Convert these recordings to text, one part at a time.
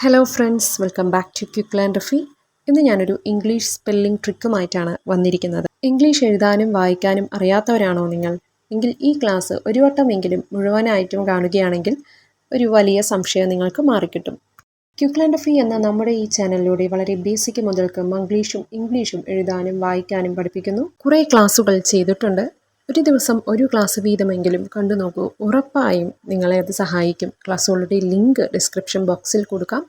Hello friends welcome back to quick land Rafi ഇന്ന് ഞാനൊരു English spelling ട്രിക്കുമായിട്ടാണ് വന്നിരിക്കുന്നത്. English എഴുതാനും വായിക്കാനും അറിയാത്തവരാണോ നിങ്ങൾ? എങ്കിൽ ഈ ക്ലാസ് ഒരു വട്ടമെങ്കിലും മുഴുവനായിട്ടും കാണുകയാണെങ്കിൽ ഒരു വലിയ സംശയം നിങ്ങൾക്ക് മാറിക്കിട്ടും. ക്യുക്ക് റഫി എന്ന നമ്മുടെ ഈ ചാനലിലൂടെ വളരെ ബേസിക് മുതൽക്ക് മംഗ്ലീഷും ഇംഗ്ലീഷും എഴുതാനും വായിക്കാനും പഠിപ്പിക്കുന്നു. കുറേ ക്ലാസ്സുകൾ ചെയ്തിട്ടുണ്ട്. ഒരു ദിവസം ഒരു ക്ലാസ് വീതമെങ്കിലും കണ്ടു നോക്കൂ. ഉറപ്പായും നിങ്ങളെ അത് സഹായിക്കും. ക്ലാസ്സുകളുടെ ലിങ്ക് ഡിസ്ക്രിപ്ഷൻ ബോക്സിൽ കൊടുക്കാം.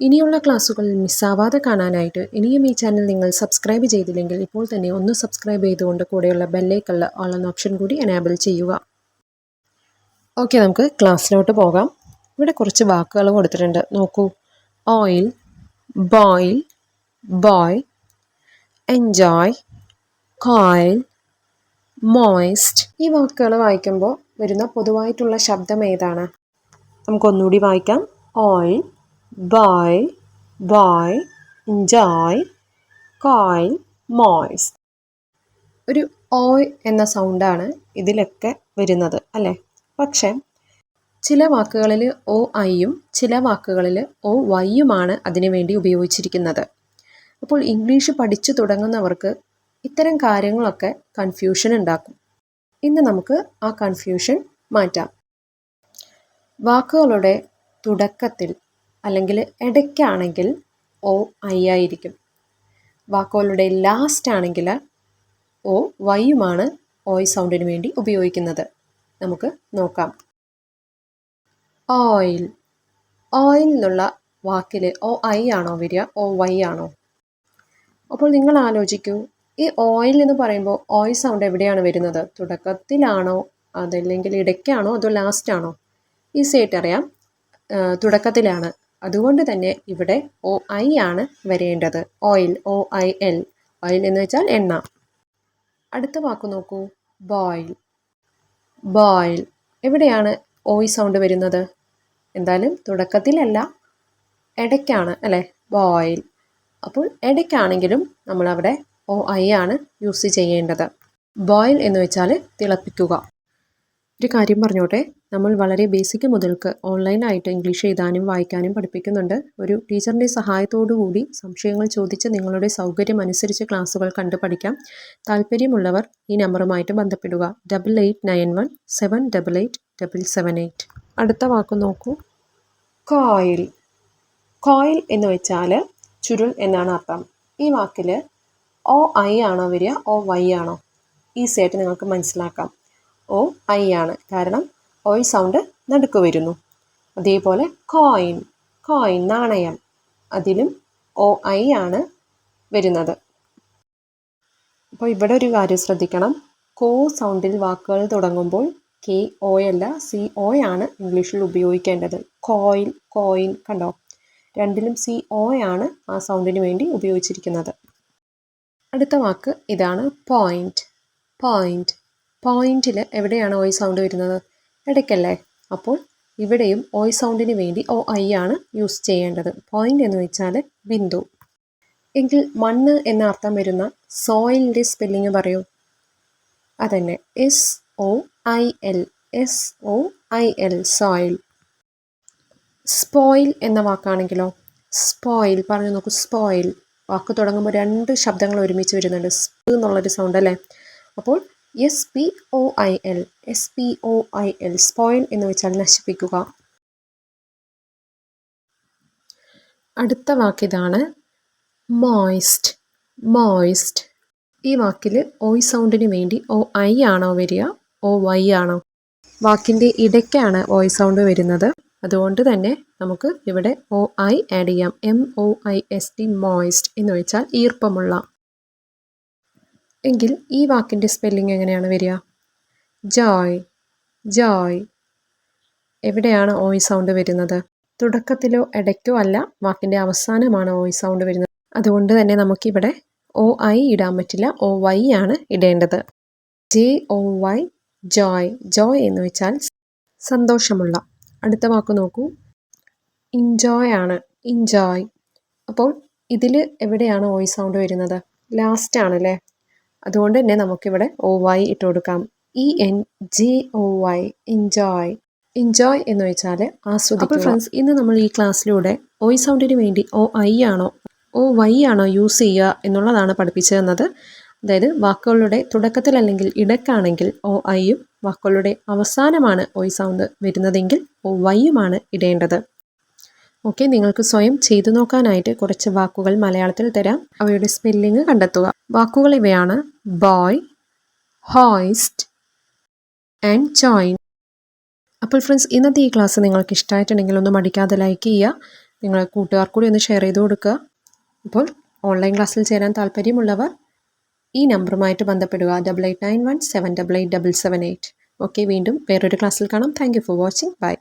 ഇനിയുള്ള ക്ലാസ്സുകൾ മിസ്സാവാതെ കാണാനായിട്ട് ഇനിയും ഈ ചാനൽ നിങ്ങൾ സബ്സ്ക്രൈബ് ചെയ്തില്ലെങ്കിൽ ഇപ്പോൾ തന്നെ ഒന്ന് സബ്സ്ക്രൈബ് ചെയ്തുകൊണ്ട് കൂടെയുള്ള ബെല്ലേക്കുള്ള ഓൾ എന്ന ഓപ്ഷൻ കൂടി എനേബിൾ ചെയ്യുക. ഓക്കെ നമുക്ക് ക്ലാസ്സിലോട്ട് പോകാം. ഇവിടെ കുറച്ച് വാക്കുകൾ കൊടുത്തിട്ടുണ്ട്. നോക്കൂ. Oil boil boy enjoy coil moist. ഈ വാക്കുകൾ വായിക്കുമ്പോൾ വരുന്ന പൊതുവായിട്ടുള്ള ശബ്ദം ഏതാണ്? നമുക്കൊന്നുകൂടി വായിക്കാം. Oil boy boy joy coil moist ഒരു ഓയ് എന്ന സൗണ്ടാണ് ഇതിലൊക്കെ വരുന്നത് അല്ലേ? പക്ഷേ ചില വാക്കുകളിൽ ഒ ഐയും ചില വാക്കുകളിൽ ഒ വൈയുമാണ് അതിനു വേണ്ടി ഉപയോഗിച്ചിരിക്കുന്നത്. അപ്പോൾ ഇംഗ്ലീഷ് പഠിച്ചു തുടങ്ങുന്നവർക്ക് ഇത്തരം കാര്യങ്ങളൊക്കെ കൺഫ്യൂഷൻ ഉണ്ടാക്കും. ഇന്ന് നമുക്ക് ആ കൺഫ്യൂഷൻ മാറ്റാം. വാക്കുകളുടെ തുടക്കത്തിൽ അല്ലെങ്കിൽ ഇടയ്ക്കാണെങ്കിൽ ഒ ഐ ആയിരിക്കും. വാക്കുകളുടെ ലാസ്റ്റ് ആണെങ്കിൽ ഒ വൈയുമാണ് ഓയ് സൗണ്ടിന് വേണ്ടി ഉപയോഗിക്കുന്നത്. നമുക്ക് നോക്കാം. ഓയിൽ ഓയിൽ എന്നുള്ള വാക്കിൽ ഒ ഐ ആണോ വരിക? ഒ വൈ ആണോ? അപ്പോൾ നിങ്ങൾ ആലോചിക്കൂ. ഈ ഓയിൽ എന്ന് പറയുമ്പോൾ ഓയിൽ സൗണ്ട് എവിടെയാണ് വരുന്നത്? തുടക്കത്തിലാണോ? അതല്ലെങ്കിൽ ഇടയ്ക്കാണോ? അതോ ലാസ്റ്റ് ആണോ? ഈസി ആയിട്ട് അറിയാം. തുടക്കത്തിലാണ്. അതുകൊണ്ട് തന്നെ ഇവിടെ ഒ ഐ ആണ് വരേണ്ടത്. Oil O I L oil എന്ന് വെച്ചാൽ എണ്ണ. അടുത്ത വാക്ക് നോക്കൂ. ബോയിൽ ബോയിൽ എവിടെയാണ് ഓയ് സൗണ്ട് വരുന്നത്? എന്തായാലും തുടക്കത്തിലല്ല ഇടയ്ക്കാണ് അല്ലേ? ബോയിൽ അപ്പോൾ ഇടയ്ക്കാണെങ്കിലും നമ്മളവിടെ ഒ ഐ ആണ് യൂസ് ചെയ്യേണ്ടത്. ബോയിൽ എന്ന് വെച്ചാൽ തിളപ്പിക്കുക. ഒരു കാര്യം പറഞ്ഞോട്ടെ നമ്മൾ വളരെ ബേസിക് മുതൽക്ക് ഓൺലൈനായിട്ട് ഇംഗ്ലീഷ് എഴുതാനും വായിക്കാനും പഠിപ്പിക്കുന്നുണ്ട്. ഒരു ടീച്ചറിന്റെ കൂടി സംശയങ്ങൾ ചോദിച്ച് നിങ്ങളുടെ സൗകര്യം അനുസരിച്ച് ക്ലാസ്സുകൾ കണ്ടു പഠിക്കാം. താല്പര്യമുള്ളവർ ഈ നമ്പറുമായിട്ട് ബന്ധപ്പെടുക. Double eight nine one seven double eight double seven eight. അടുത്ത വാക്ക് നോക്കൂ. കോയിൽ. കോയിൽ എന്ന് വെച്ചാൽ ചുരുൾ എന്നാണ് അർത്ഥം. ഈ വാക്കിൽ ഒ ഐ ആണോ വരിക? ഒ വൈ ആണോ? ഈസി ആയിട്ട് നിങ്ങൾക്ക് മനസ്സിലാക്കാം. ഒ ഐ ആണ്. കാരണം ഓയ് സൗണ്ട് നടുക്ക് വരുന്നു. അതേപോലെ കോയിൻ. കോയിൻ നാണയം. അതിലും ഒ ഐ ആണ് വരുന്നത്. അപ്പോൾ ഇവിടെ ഒരു കാര്യം ശ്രദ്ധിക്കണം. കോ സൗണ്ടിൽ വാക്കുകൾ തുടങ്ങുമ്പോൾ കെ ഒ അല്ല സി ഒ ആണ് ഇംഗ്ലീഷിൽ ഉപയോഗിക്കേണ്ടത്. കോയിൽ കോയിൻ കണ്ടോ? രണ്ടിലും സി ഒ ആണ് ആ സൗണ്ടിന് വേണ്ടി ഉപയോഗിച്ചിരിക്കുന്നത്. അടുത്ത വാക്ക് ഇതാണ് പോയിന്റ് പോയിന്റ് പോയിന്റിൽ എവിടെയാണ് ഓയ് സൗണ്ട് വരുന്നത്? ഇടയ്ക്കല്ലേ? അപ്പോൾ ഇവിടെയും ഓയ് സൗണ്ടിന് വേണ്ടി ഓ ഐ ആണ് യൂസ് ചെയ്യേണ്ടത്. പോയിന്റ് എന്ന് വെച്ചാൽ ബിന്ദു. എങ്കിൽ മണ്ണ് എന്ന അർത്ഥം വരുന്ന സോയിലിന്റെ സ്പെല്ലിങ് പറയൂ. അതന്നെ. S O I L S O I L soil spoil എന്ന വാക്കാണെങ്കിലോ? സ്പോയിൽ പറഞ്ഞു നോക്കൂ സ്പോയിൽ വാക്ക് തുടങ്ങുമ്പോൾ രണ്ട് ശബ്ദങ്ങൾ ഒരുമിച്ച് വരുന്നുണ്ട്. സ്പ് എന്നുള്ളൊരു സൗണ്ട് അല്ലേ? അപ്പോൾ S P O I L S P O I L spoil എന്ന് വെച്ചാൽ നശിപ്പിക്കുക. അടുത്ത വാക്കിതാണ് മോയിസ്റ്റ് മോയിസ്റ്റ് ഈ വാക്കിൽ ഓയ് സൗണ്ടിന് വേണ്ടി ഒ ഐ ആണോ വരിക? ഒ വൈ ആണോ? വാക്കിന്റെ ഇടയ്ക്കാണ് ഓയ് സൗണ്ട് വരുന്നത്. അതുകൊണ്ട് തന്നെ നമുക്ക് ഇവിടെ ഒ ഐ ആഡ് ചെയ്യാം. M O I S T moist എന്ന് വെച്ചാൽ ഈർപ്പമുള്ള. എങ്കിൽ ഈ വാക്കിന്റെ സ്പെല്ലിംഗ് എങ്ങനെയാണ് വരിക? ജോയ് ജോയ് എവിടെയാണ് ഓയ് സൗണ്ട് വരുന്നത്? തുടക്കത്തിലോ ഇടയ്ക്കോ അല്ല വാക്കിന്റെ അവസാനമാണ് ഓയ് സൗണ്ട് വരുന്നത്. അതുകൊണ്ട് തന്നെ നമുക്കിവിടെ ഒ ഐ ഇടാൻ പറ്റില്ല. ഒ വൈ ആണ് ഇടേണ്ടത്. J O Y joy joy എന്ന് വെച്ചാൽ സന്തോഷമുള്ള. അടുത്ത വാക്ക് നോക്കൂ. ഇൻജോയ് ആണ്. ഇൻജോയ് അപ്പോൾ ഇതിൽ എവിടെയാണ് ഓയ് സൗണ്ട് വരുന്നത്? ലാസ്റ്റ് ആണല്ലേ അതുകൊണ്ട് തന്നെ നമുക്കിവിടെ ഒ വൈ ഇട്ട് കൊടുക്കാം. E N G O Y enjoy enjoy എന്ന് വെച്ചാൽ ആസ്വദിക്കുക. അപ്പോൾ ഫ്രണ്ട്സ് ഇന്ന് നമ്മൾ ഈ ക്ലാസ്സിലൂടെ ഓയ് സൗണ്ടിന് വേണ്ടി ഒ ഐ ആണോ ഓ വൈ ആണോ യൂസ് ചെയ്യുക എന്നുള്ളതാണ് പഠിപ്പിച്ചു തന്നത് അതായത് വാക്കുകളുടെ തുടക്കത്തിൽ അല്ലെങ്കിൽ ഇടക്കാണെങ്കിൽ ഒ ഐയും വാക്കുകളുടെ അവസാനമാണ് ഒയ് സൗണ്ട് വരുന്നതെങ്കിൽ വൈയുമാണ് ഇടേണ്ടത്. ഓക്കെ നിങ്ങൾക്ക് സ്വയം ചെയ്തു നോക്കാനായിട്ട് കുറച്ച് വാക്കുകൾ മലയാളത്തിൽ തരാം. അവയുടെ സ്പെല്ലിംഗ് കണ്ടെത്തുക. വാക്കുകൾ ഇവയാണ്. Boy hoist and join. അപ്പോൾ ഫ്രണ്ട്സ് ഇന്നത്തെ ഈ ക്ലാസ് നിങ്ങൾക്ക് ഇഷ്ടമായിട്ടുണ്ടെങ്കിൽ ഒന്ന് മടിക്കാതെ ലൈക്ക് ചെയ്യുക. നിങ്ങൾ കൂട്ടുകാർ കൂടി ഒന്ന് ഷെയർ ചെയ്ത് കൊടുക്കുക. അപ്പോൾ ഓൺലൈൻ ക്ലാസ്സിൽ ചേരാൻ താല്പര്യമുള്ളവർ ഈ നമ്പറുമായിട്ട് ബന്ധപ്പെടുക. Double eight nine one seven double eight double seven eight okay വീണ്ടും വേറൊരു ക്ലാസ്സിൽ കാണാം. Thank for watching bye